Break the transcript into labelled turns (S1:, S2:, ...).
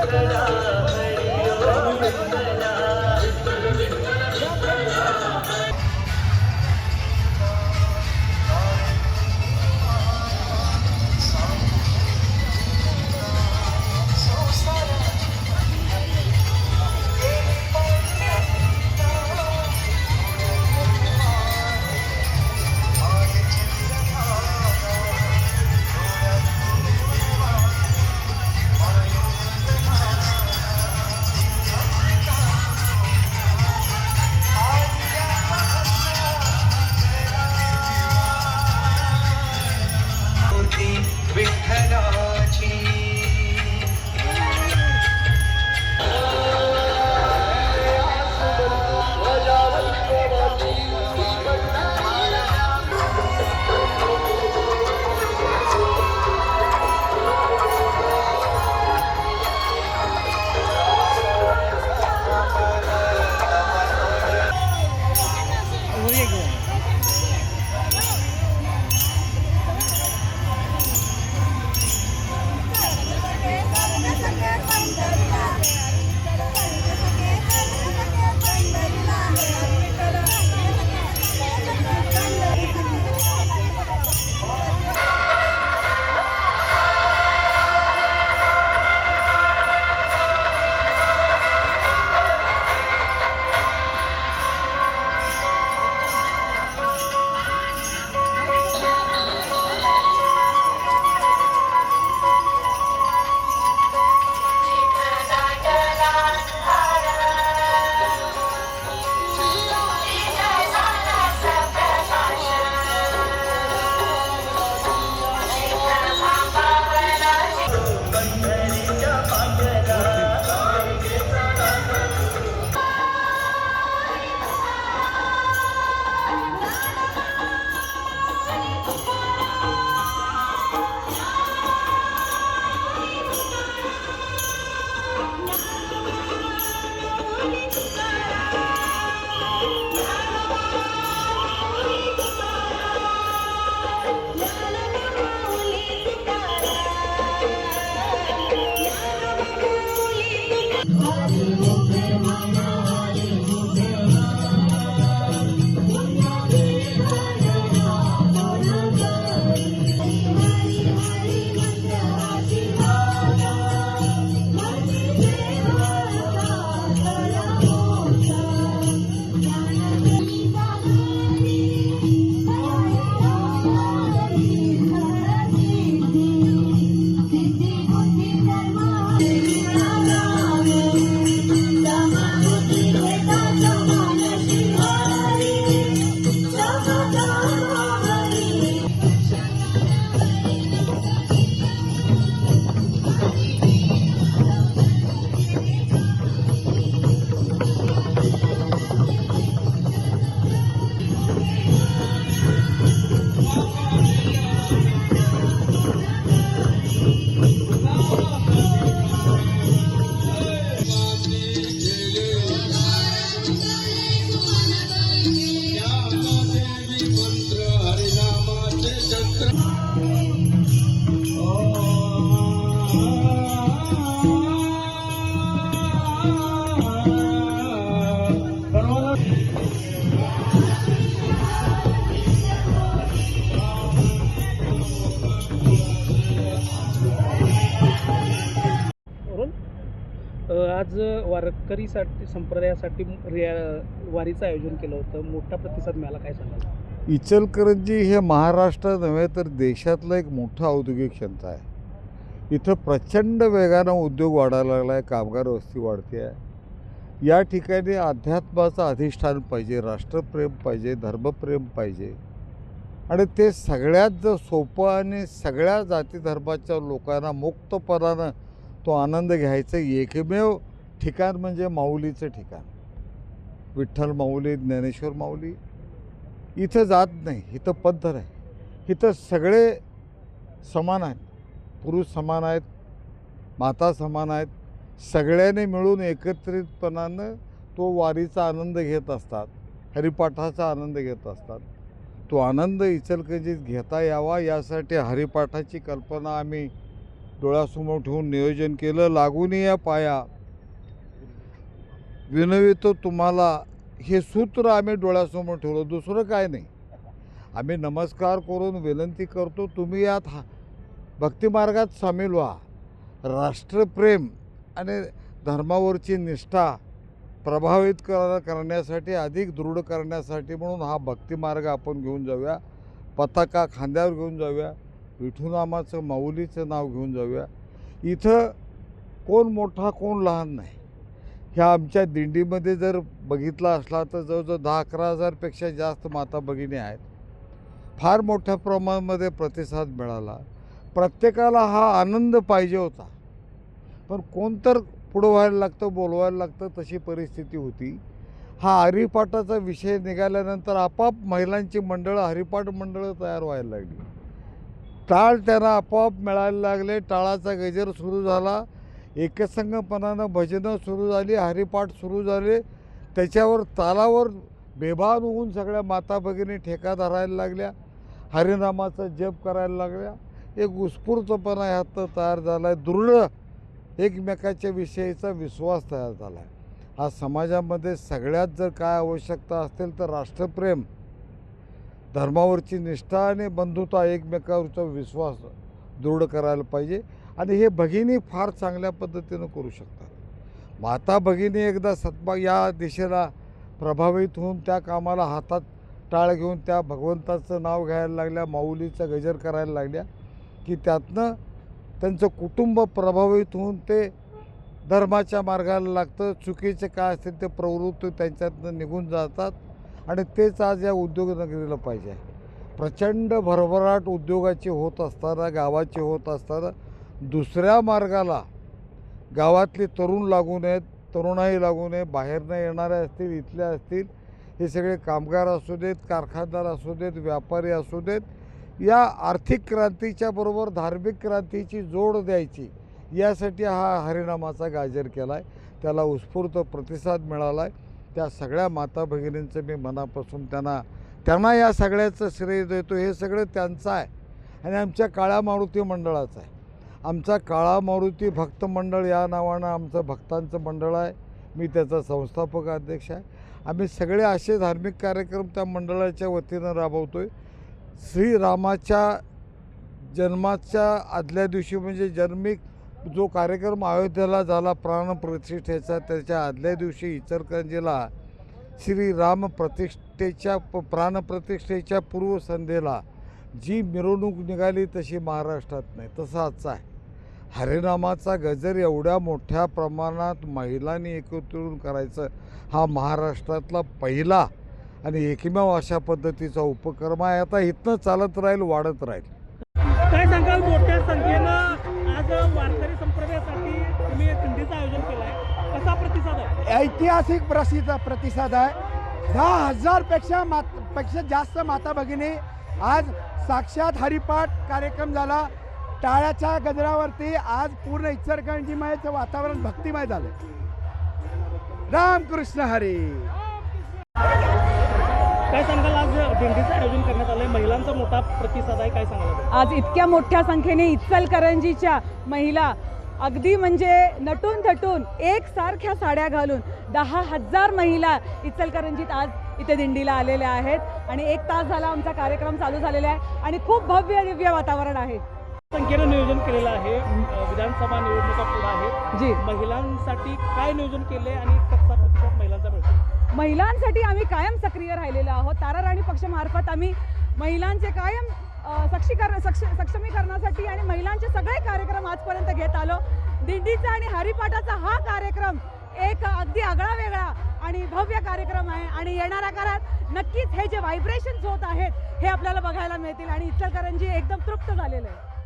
S1: Hello. आज वारकरीसाठी संप्रदायासाठी रिया वारीचं आयोजन केलं होतं. मोठा प्रतिसाद मिळाला काय सांगाल?
S2: इचलकरंजी हे महाराष्ट्र नव्हे तर देशातलं एक मोठं औद्योगिक क्षेत्र आहे. इथं प्रचंड वेगानं उद्योग वाढायला लागला आहे कामगार वस्ती वाढते आहे या ठिकाणी अध्यात्माचं अधिष्ठान पाहिजे राष्ट्रप्रेम पाहिजे धर्मप्रेम पाहिजे. आणि ते सगळ्यात जर सोपं आणि सगळ्या जाती धर्माच्या लोकांना मुक्तपणानं तो आनंद घ्यायचा एकमेव ठिकाण म्हणजे माऊलीचं ठिकाण. विठ्ठल माऊली ज्ञानेश्वर माऊली. इथं जात नाही इथं पद्धत आहे. इथं सगळे समान आहेत. पुरुष समान आहेत माता समान आहेत. सगळ्याने मिळून एकत्रितपणानं तो वारीचा आनंद घेत असतात हरिपाठाचा आनंद घेत असतात. तो आनंद इचलकरंजीत घेता यावा यासाठी हरिपाठाची कल्पना आम्ही डोळ्यासमोर ठेवून नियोजन केलं. लागून या पाया विनवितो तुम्हाला हे सूत्र आम्ही डोळ्यासमोर ठेवलं दुसरं काय नाही. आम्ही नमस्कार करून विनंती करतो तुम्ही यात हा भक्तिमार्गात सामील व्हा. राष्ट्रप्रेम आणि धर्मावरची निष्ठा प्रभावित कर करण्यासाठी अधिक दृढ करण्यासाठी म्हणून हा भक्तिमार्ग आपण घेऊन जाऊया. पताका खांद्यावर घेऊन जाऊया. विठूनामाचं माऊलीचं नाव घेऊन जाऊया. इथं कोण मोठा कोण लहान नाही. ह्या आमच्या दिंडीमध्ये जर बघितला असला तर जवळजवळ दहा अकरा हजारपेक्षा जास्त माता भगिनी आहेत. फार मोठ्या प्रमाणामध्ये प्रतिसाद मिळाला. प्रत्येकाला हा आनंद पाहिजे होता. पण कोण तर पुढं व्हायला लागतं बोलवायला लागतं तशी परिस्थिती होती. हा हरिपाठाचा विषय निघाल्यानंतर आपाप महिलांची मंडळं हरिपाठ मंडळं तयार व्हायला लागली. टाळ त्यांना आपोआप मिळायला लागले. टाळाचा गजर सुरू झाला. एकसंगपणानं भजनं सुरू झाली हरिपाठ सुरू झाले. त्याच्यावर तालावर बेभान होऊन सगळ्या माता भगिनी ठेका धरायला लागल्या. हरिनामाचा जप करायला लागल्या. एक उत्स्फूर्तपणा ह्यात तयार झाला आहे दृढ एकमेकाच्या विषयीचा विश्वास तयार झाला आहे हा समाजामध्ये सगळ्यात जर काय आवश्यकता असेल तर राष्ट्रप्रेम धर्मावरची निष्ठा आणि बंधुता एकमेकावरचा विश्वास दृढ करायला पाहिजे. आणि हे भगिनी फार चांगल्या पद्धतीनं करू शकतात. माता भगिनी एकदा सत्मा या दिशेला प्रभावित होऊन त्या कामाला हातात टाळ घेऊन त्या भगवंताचं नाव घ्यायला लागल्या माऊलीचा गजर करायला लागल्या की त्यातनं त्यांचं कुटुंब प्रभावित होऊन ते धर्माच्या मार्गाला लागतं चुकीचे काय असतील ते प्रवृत्त त्यांच्यातनं निघून जातात आणि तेच आज या उद्योगनगरीला पाहिजे प्रचंड भरभराट उद्योगाची होत असताना गावाची होत असताना दुसऱ्या मार्गाला गावातले तरुण लागू नयेत तरुणाई लागू नये बाहेरनं येणाऱ्या असतील इथले असतील हे सगळे कामगार असू देत कारखानदार असू देत व्यापारी असू देत या आर्थिक क्रांतीच्या बरोबर धार्मिक क्रांतीची जोड द्यायची यासाठी हा हरिनामाचा गाजर केला आहे त्याला उत्स्फूर्त प्रतिसाद मिळाला आहे त्या सगळ्या माता भगिनींचं मी मनापासून त्यांना त्यांना या सगळ्याचं श्रेय देतो. हे सगळं त्यांचं आहे आणि आमच्या काळ्या मारुती मंडळाचं आहे. आमचा काळा मारुती भक्त मंडळ या नावानं आमचं भक्तांचं मंडळ आहे. मी त्याचा संस्थापक अध्यक्ष आहे. आम्ही सगळे असे धार्मिक कार्यक्रम त्या मंडळाच्या वतीनं राबवतो आहे श्रीरामाच्या जन्माच्या आदल्या दिवशी म्हणजे जन्मिक जो कार्यक्रम अयोध्येला झाला प्राणप्रतिष्ठेचा त्याच्या आदल्या दिवशी इचलकरंजीला श्रीराम प्रतिष्ठेच्या प प्राणप्रतिष्ठेच्या पूर्वसंध्येला जी मिरवणूक निघाली तशी महाराष्ट्रात नाही तसं आजचा आहे. हरिनामाचा गजर एवढ्या मोठ्या प्रमाणात महिलांनी एकत्रून करायचं हा महाराष्ट्रातला पहिला आणि एकमेव अशा पद्धतीचा उपक्रम आहे. आता इथनं चालत राहील वाढत राहील.
S3: काय सांगाल? मोठ्या संख्येनं आज वारकरी संप्रदायासाठी तुम्ही आयोजन केलं आहे कसा प्रतिसाद आहे?
S4: ऐतिहासिक प्रसिद्ध प्रतिसाद आहे. दहा हजारपेक्षा मात पेक्षा जास्त माता भगिनी आज साक्षात हरिपाठ कार्यक्रम झाला. टाळ्याच्या गजरावरती आज पूर्ण इचरकंजीमयचं वातावरण भक्तिमय झालं रामकृष्ण हरी.
S3: काय सांगाल आज दिंडीचं आयोजन करण्यात आलंय? महिलांचा मोठा प्रतिसाद आहे काय सांगाल
S1: आज इतक्या मोठ्या संख्येने इचलकरंजीच्या महिला अगदी म्हणजे नटून थटून एकसारख्या साड्या घालून दहा हजार महिला इचलकरंजीत आज इथे दिंडीला आलेल्या आहेत. आणि एक तास झाला आमचा कार्यक्रम चालू झालेला आहे. आणि खूप भव्य दिव्य वातावरण आहे.
S3: संख्येनं नियोजन केलेलं आहे. विधानसभा निवडणुका पुढे आहेत.
S1: जी.
S3: महिलांसाठी काय नियोजन केले आणि कसा प्रतिसाद महिलांचा मिळतो
S1: महिलांसाठी आम्ही कायम सक्रिय राहिलेलो आहोत. तारा राणी पक्षमार्फत आम्ही महिलांचे कायम सक्षीकरण सक्ष सक्षमीकरणासाठी आणि महिलांचे सगळे कार्यक्रम आजपर्यंत घेत आलो. दिंडीचा आणि हरिपाठाचा हा कार्यक्रम एक अगदी आगळा वेगळा आणि भव्य कार्यक्रम आहे आणि येणाऱ्या काळात नक्कीच हे जे व्हायब्रेशन्स होत आहेत हे आपल्याला बघायला मिळतील आणि इचलकरंजी एकदम तृप्त झालेलं आहे.